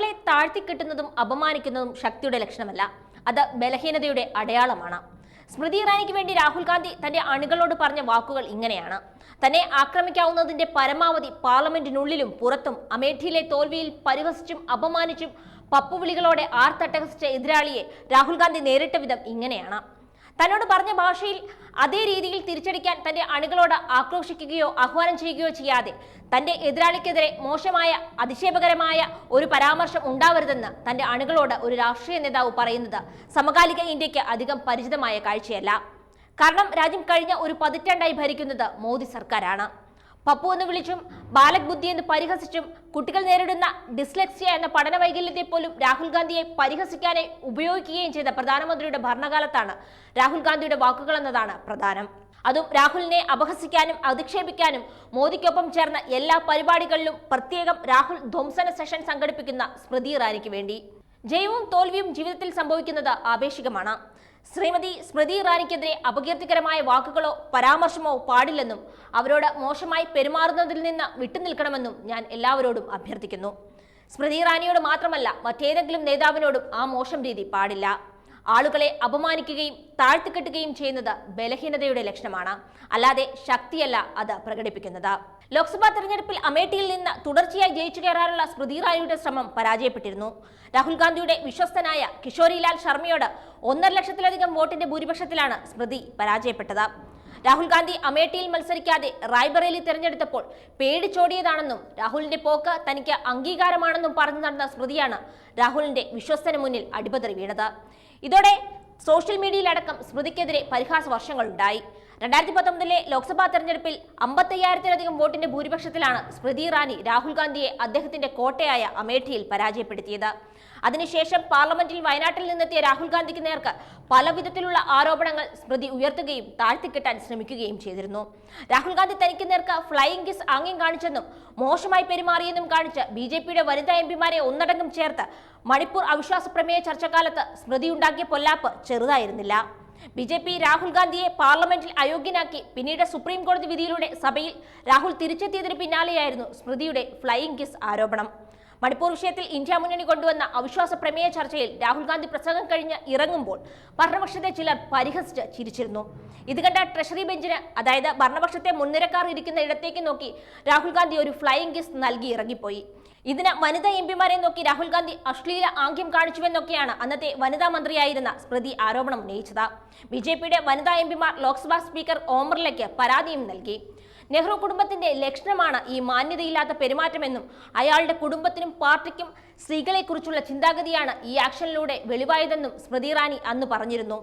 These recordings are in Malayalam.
ആളുകളെ താഴ്ത്തിക്കെട്ടുന്നതും അപമാനിക്കുന്നതും ശക്തിയുടെ ലക്ഷണമല്ല. അത് ബലഹീനതയുടെ അടയാളമാണ്. സ്മൃതി ഇറാനിക്ക് വേണ്ടി രാഹുൽ ഗാന്ധി തന്റെ അണികളോട് പറഞ്ഞ വാക്കുകൾ ഇങ്ങനെയാണ്. തന്നെ ആക്രമിക്കാവുന്നതിന്റെ പരമാവധി പാർലമെന്റിനുള്ളിലും പുറത്തും അമേഠിയിലെ തോൽവിയിൽ പരിഹസിച്ചും അപമാനിച്ചും പപ്പുവിളികളോടെ ആർത്തട്ടഹസിച്ച എതിരാളിയെ രാഹുൽ ഗാന്ധി നേരിട്ട വിധം ഇങ്ങനെയാണ്. തന്നോട് പറഞ്ഞ ഭാഷയിൽ അതേ രീതിയിൽ തിരിച്ചടിക്കാൻ തന്റെ അണികളോട് ആക്രോശിക്കുകയോ ആഹ്വാനം ചെയ്യുകയോ ചെയ്യാതെ തന്റെ എതിരാളിക്കെതിരെ മോശമായ അതിശയപകരമായ ഒരു പരാമർശം ഉണ്ടാവരുതെന്ന് തന്റെ അണികളോട് ഒരു രാഷ്ട്രീയ നേതാവ് പറയുന്നത് സമകാലിക ഇന്ത്യയ്ക്ക് അധികം പരിചിതമായ കാഴ്ചയല്ല. കാരണം രാജ്യം കഴിഞ്ഞ ഒരു പതിറ്റാണ്ടായി ഭരിക്കുന്നത് മോദി സർക്കാരാണ്. പപ്പു എന്ന് വിളിച്ചും ബാലക് ബുദ്ധി എന്ന് പരിഹസിച്ചും കുട്ടികൾ നേരിടുന്ന ഡിസ്ലെക്സിയ എന്ന പഠന വൈകല്യത്തെ പോലും രാഹുൽ ഗാന്ധിയെ പരിഹസിക്കാനായി ഉപയോഗിക്കുകയും ചെയ്ത പ്രധാനമന്ത്രിയുടെ ഭരണകാലത്താണ് രാഹുൽ ഗാന്ധിയുടെ വാക്കുകൾ എന്നതാണ് പ്രധാനം. അതും രാഹുലിനെ അപഹസിക്കാനും അധിക്ഷേപിക്കാനും മോദിക്കൊപ്പം ചേർന്ന എല്ലാ പരിപാടികളിലും പ്രത്യേകം രാഹുൽ ധ്വംസന സെഷൻ സംഘടിപ്പിക്കുന്ന സ്മൃതി ഇറാനിക്ക് വേണ്ടി. ജയവും തോൽവിയും ജീവിതത്തിൽ സംഭവിക്കുന്നത് ആപേക്ഷികമാണ്. ശ്രീമതി സ്മൃതി ഇറാനിക്കെതിരെ അപകീർത്തികരമായ വാക്കുകളോ പരാമർശമോ പാടില്ലെന്നും അവരോട് മോശമായി പെരുമാറുന്നതിൽ നിന്ന് വിട്ടുനിൽക്കണമെന്നും ഞാൻ എല്ലാവരോടും അഭ്യർത്ഥിക്കുന്നു. സ്മൃതി ഇറാനിയോട് മാത്രമല്ല മറ്റേതെങ്കിലും നേതാവിനോടും ആ മോശം രീതി പാടില്ല. ആളുകളെ അപമാനിക്കുകയും താഴ്ത്തിക്കെട്ടുകയും ചെയ്യുന്നത് ബലഹീനതയുടെ ലക്ഷണമാണ്. അല്ലാതെ ശക്തിയല്ല അത് പ്രകടിപ്പിക്കുന്നത്. ലോക്സഭാ തെരഞ്ഞെടുപ്പിൽ അമേഠിയിൽ നിന്ന് തുടർച്ചയായി ജയിച്ചു കയറാനുള്ള സ്മൃതി ഇറാനിയുടെ ശ്രമം പരാജയപ്പെട്ടിരുന്നു. രാഹുൽ ഗാന്ധിയുടെ വിശ്വസ്തനായ കിഷോരിലാൽ ശർമ്മയോട് ഒന്നര ലക്ഷത്തിലധികം വോട്ടിന്റെ ഭൂരിപക്ഷത്തിലാണ് സ്മൃതി പരാജയപ്പെട്ടത്. രാഹുൽ ഗാന്ധി അമേഠിയിൽ മത്സരിക്കാതെ റായ്ബറേലി തെരഞ്ഞെടുത്തപ്പോൾ പേടിച്ചോടിയതാണെന്നും രാഹുലിന്റെ പോക്ക് തനിക്ക് അംഗീകാരമാണെന്നും പറഞ്ഞു നടന്ന സ്മൃതിയാണ് രാഹുലിന്റെ വിശ്വസ്തന് മുന്നിൽ അടിപതറി വീണത്. ഇതോടെ സോഷ്യൽ മീഡിയയിലടക്കം സ്മൃതിക്കെതിരെ പരിഹാസ വർഷങ്ങളുണ്ടായി. രണ്ടായിരത്തി പത്തൊമ്പതിലെ ലോക്സഭാ തെരഞ്ഞെടുപ്പിൽ അമ്പത്തയ്യായിരത്തിലധികം വോട്ടിന്റെ ഭൂരിപക്ഷത്തിലാണ് സ്മൃതി ഇറാനി രാഹുൽ ഗാന്ധിയെ അദ്ദേഹത്തിന്റെ കോട്ടയായ അമേഠിയിൽ പരാജയപ്പെടുത്തിയത്. അതിനുശേഷം പാർലമെന്റിൽ വയനാട്ടിൽ നിന്നെത്തിയ രാഹുൽ ഗാന്ധിക്ക് നേർക്ക് പല വിധത്തിലുള്ള ആരോപണങ്ങൾ സ്മൃതി ഉയർത്തുകയും താഴ്ത്തിക്കെട്ടാൻ ശ്രമിക്കുകയും ചെയ്തിരുന്നു. രാഹുൽ ഗാന്ധി തനിക്ക് നേർക്ക് ഫ്ലൈയിങ് കിസ് ആംഗ്യം കാണിച്ചെന്നും മോശമായി പെരുമാറിയെന്നും കാണിച്ച് ബി ജെ പിയുടെ വനിതാ എംപിമാരെ ഒന്നടങ്കം ചേർത്ത് മണിപ്പൂർ അവിശ്വാസ പ്രമേയ ചർച്ചക്കാലത്ത് സ്മൃതി ഉണ്ടാക്കിയ പൊല്ലാപ്പ് ചെറുതായിരുന്നില്ല. ബി ജെ പി രാഹുൽ ഗാന്ധിയെ പാർലമെന്റിൽ അയോഗ്യനാക്കി. പിന്നീട് സുപ്രീം കോടതി വിധിയിലൂടെ സഭയിൽ രാഹുൽ തിരിച്ചെത്തിയതിന് പിന്നാലെയായിരുന്നു സ്മൃതിയുടെ ഫ്ലൈയിങ് കിസ് ആരോപണം. മണിപ്പൂർ വിഷയത്തിൽ ഇന്ത്യ മുന്നണി കൊണ്ടുവന്ന അവിശ്വാസ പ്രമേയ ചർച്ചയിൽ രാഹുൽ ഗാന്ധി പ്രസംഗം കഴിഞ്ഞ് ഇറങ്ങുമ്പോൾ ഭരണപക്ഷത്തെ ചിലർ പരിഹസിച്ച് ചിരിച്ചിരുന്നു. ഇത് കണ്ട ട്രഷറി ബെഞ്ചിന് അതായത് ഭരണപക്ഷത്തെ മുൻനിരക്കാർ ഇരിക്കുന്ന ഇടത്തേക്ക് നോക്കി രാഹുൽ ഗാന്ധി ഒരു ഫ്ലൈയിങ് കിസ് നൽകി ഇറങ്ങിപ്പോയി. ഇതിന് വനിതാ എം പിമാരെ നോക്കി രാഹുൽ ഗാന്ധി അശ്ലീല ആംഗ്യം കാണിച്ചുവെന്നൊക്കെയാണ് അന്നത്തെ വനിതാ മന്ത്രിയായിരുന്ന സ്മൃതി ആരോപണം ഉന്നയിച്ചത്. ബി ജെ പിയുടെ വനിതാ എം ലോക്സഭാ സ്പീക്കർ ഓം പരാതിയും നൽകി. നെഹ്റു കുടുംബത്തിന്റെ ലക്ഷണമാണ് ഈ മാന്യതയില്ലാത്ത പെരുമാറ്റമെന്നും അയാളുടെ കുടുംബത്തിനും പാർട്ടിക്കും സ്ത്രീകളെക്കുറിച്ചുള്ള ചിന്താഗതിയാണ് ഈ ആക്ഷനിലൂടെ വെളിവായതെന്നും സ്മൃതി ഇറാനി അന്ന് പറഞ്ഞിരുന്നു.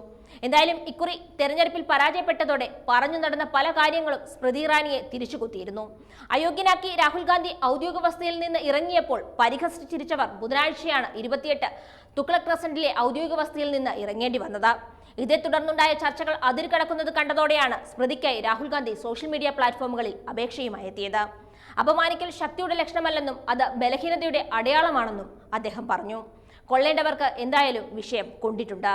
എന്തായാലും ഇക്കുറി തെരഞ്ഞെടുപ്പിൽ പരാജയപ്പെട്ടതോടെ പറഞ്ഞു നടന്ന പല കാര്യങ്ങളും സ്മൃതി ഇറാനിയെ തിരിച്ചുകുത്തിയിരുന്നു. അയോഗ്യനാക്കി രാഹുൽ ഗാന്ധി ഔദ്യോഗിക വസതിയിൽ നിന്ന് ഇറങ്ങിയപ്പോൾ പരിഹസിച്ചിരിച്ചവർ ബുധനാഴ്ചയാണ് ഇരുപത്തിയെട്ട് തുക്ലക് ക്രസന്റിലെ ഔദ്യോഗിക വസതിയിൽ നിന്ന് ഇറങ്ങേണ്ടി വന്നത്. ഇതേ തുടർന്നുണ്ടായ ചർച്ചകൾ അതിരുകടക്കുന്നത് കണ്ടതോടെയാണ് സ്മൃതിക്കായി രാഹുൽ ഗാന്ധി സോഷ്യൽ മീഡിയ പ്ലാറ്റ്ഫോമുകളിൽ അപേക്ഷയുമായി എത്തിയത്. അപമാനിക്കൽ ശക്തിയുടെ ലക്ഷണമല്ലെന്നും അത് ബലഹീനതയുടെ അടയാളമാണെന്നും അദ്ദേഹം പറഞ്ഞു. കൊള്ളേണ്ടവർക്ക് എന്തായാലും വിഷയം കൊണ്ടിട്ടുണ്ട്.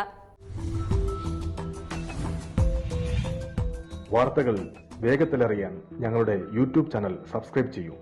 വാർത്തകൾ വേഗത്തിലറിയാൻ ഞങ്ങളുടെ യൂട്യൂബ് ചാനൽ സബ്സ്ക്രൈബ് ചെയ്യൂ.